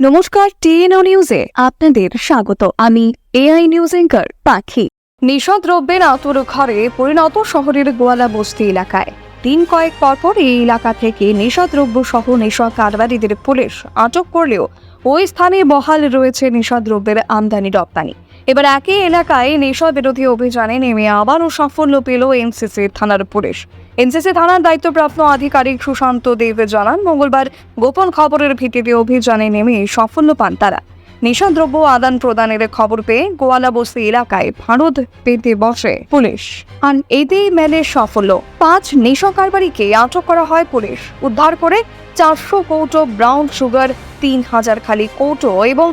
নমস্কার টিএনও নিউজে আপনাদের স্বাগত। আমি এআই নিউজ এঙ্কার পাখি। নিশাদ্রব্যের আতর ঘরে পরিণত শহরের গোয়ালা বস্তি এলাকায়। দিন কয়েক পরপর এই এলাকা থেকে নেশাদ্রব্য সহ নেশা কারবারিদের পুলিশ আটক করলেও ওই স্থানে বহাল রয়েছে নেশাদ্রব্যের আমদানি রপ্তানি। এবার একই এলাকায় নেশা বিরোধী অভিযানে নেমে আবারও সাফল্য পেল এনসিসি থানার পুলিশ। এনসিসি থানার দায়িত্বপ্রাপ্ত আধিকারিক সুশান্ত দেব জানান, মঙ্গলবার গোপন খবরের ভিত্তিতে অভিযানে নেমে সাফল্য পান তারা। নেশাদ্রব্য আদান প্রদানের খবর পেয়ে গোয়ালাবস্তি এলাকায় ভারত পেতে বসে পুলিশ। আর এতেই মেলে সাফল্য। পাঁচ নেশা কারবারিকে আটক করা হয় পুলিশ। উদ্ধার করে চারশো কৌটো ব্রাউন সুগার, তিন হাজার খালি কৌটো এবং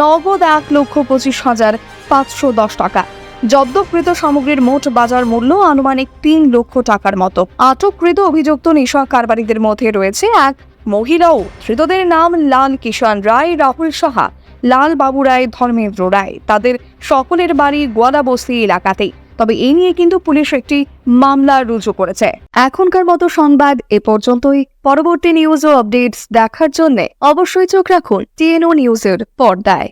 নগদ এক লক্ষ পঁচিশ হাজার পাঁচশো দশ টাকা। জব্দকৃত সামগ্রীর মোট বাজার মূল্য আনুমানিক তিন লক্ষ টাকার মতো। আটককৃত অভিযুক্ত নেশা কারবারিদের মধ্যে রয়েছে এক মহিলাও ধৃতদের নাম লাল কিষান রায়, রাহুল সাহা, লাল বাবু রায়, ধর্মেন্দ্র রায়। তাদের সকলের বাড়ি গোয়ালাবস্তি এলাকাতেই। তবে এই নিয়ে কিন্তু পুলিশ একটি মামলা রুজু করেছে। এখনকার মতো সংবাদ এ পর্যন্তই। পরবর্তী নিউজ ও আপডেটস দেখার জন্য অবশ্যই চোখ রাখুন টিএনও নিউজের পর্দায়।